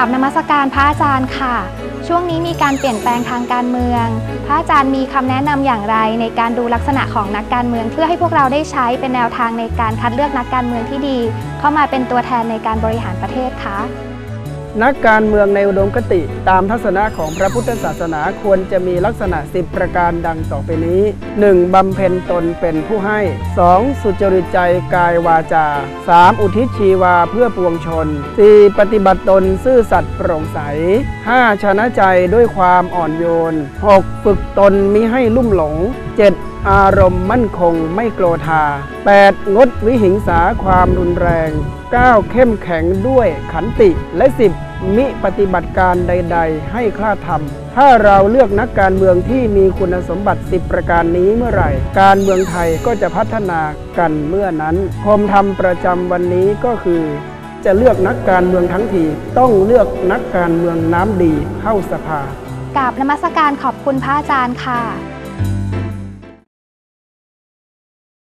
ราบนมัสการพระอาจารย์ค่ะ ช่วงนี้มีการเปลี่ยนแปลงทางการเมือง พระอาจารย์มีคำแนะนำอย่างไรในการดูลักษณะของนักการเมือง เพื่อให้พวกเราได้ใช้เป็นแนวทางในการคัดเลือกนักการเมืองที่ดี เข้ามาเป็นตัวแทนในการบริหารประเทศคะ นักการเมืองในอุดมคติ ตามทัศนะของพระพุทธศาสนาควรจะมีลักษณะ 10 ประการดังต่อไปนี้ 1. บำเพ็ญตนเป็นผู้ให้ 2. สุจริตใจกายวาจา 3. อุทิศชีวาเพื่อปวงชน 4. ปฏิบัติตนซื่อสัตย์โปร่งใส 5. ชนะใจด้วยความอ่อนโยน 6. ฝึกตนมิให้ลุ่มหลง 7. อารมณ์มั่นคงไม่โกรธา 8. งดวิหิงสาความรุนแรง 9. เข้มแข็งด้วยขันติ และ 10. มิปฏิบัติการใด ๆ ให้คลาดธรรมถ้าเราเลือกนักการเมืองที่มีคุณสมบัติ 10 ประการนี้เมื่อไหร่ การเมืองไทยก็จะพัฒนากันเมื่อนั้นคมธรรมประจำวันนี้ก็คือจะเลือกนักการเมืองทั้งที ต้องเลือกนักการเมืองน้ำดีเข้าสภากราบนมัสการขอบคุณพระอาจารย์ค่ะ